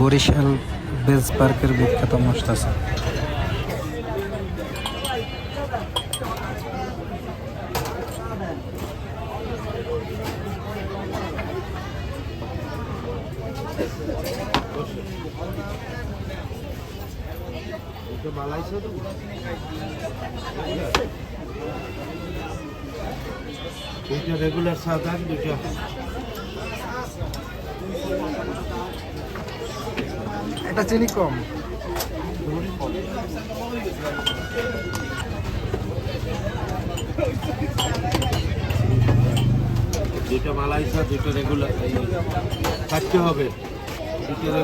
Barishal base পার্কের বিখ্যাত মস্তাসা regular সাদা দুইটা। এটা চিনি কম। যেটা মালাইসা দুটো রেগুলার থাকতে হবে। দুইটা